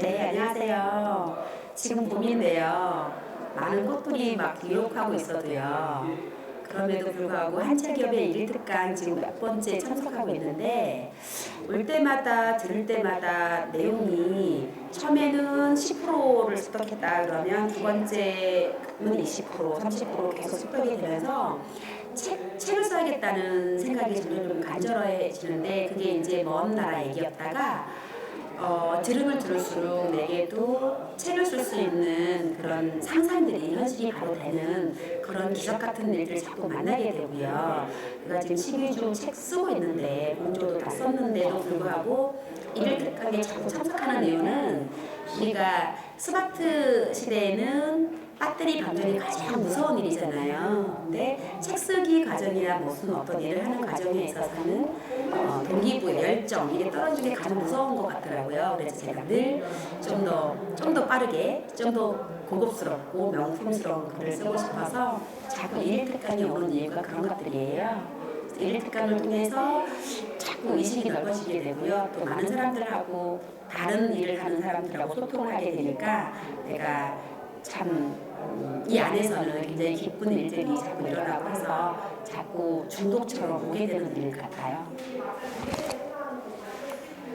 네, 안녕하세요. 지금 봄인데요. 많은 꽃들이 막 유혹하고 있어도요. 그럼에도 불구하고 한철기업의 일특강 지금 몇 번째 참석하고 있는데 올 때마다 들을 때마다 내용이 처음에는 10%를 습득했다 그러면 두 번째는 20% 30% 계속 습득이 되면서 책, 책을 써야겠다는 생각이 점점 좀 간절해지는데 그게 이제 먼 나라 얘기였다가 어, 들으면 들을수록 내게도 책을 쓸 수 있는 그런 상상들이 현실이 바로 되는 그런 기적 같은 일들을 자꾸 만나게 되고요. 내가 지금 12주 책 쓰고 있는데 공조도 다 썼는데도 불구하고 일을 특하게 자꾸 참석하는 이유는 우리가 스마트 시대에는 배터리 방전이 가장 무서운 일이잖아요. 근데 책 쓰기 과정이나 무슨 어떤 일을 하는 과정에 있어서는 어, 동기부, 열정 이게 떨어지는 게 가장 무서운 것 같더라고요. 그래서 제가 늘 좀 더 좀 더 빠르게, 좀 더 고급스럽고 명품스러운 글을 쓰고 싶어서 자꾸 일일 특강이 오는 이유가 그런 것들이에요. 일일 특강을 통해서 자꾸 의식이 넓어지게 되고요. 또 많은 사람들하고 다른 일을 하는 사람들하고 소통을 하게 되니까 내가 참 이 안에서는 굉장히 기쁜 일들이 자꾸 일어나고 해서 자꾸 중독처럼 오게 되는 일 같아요.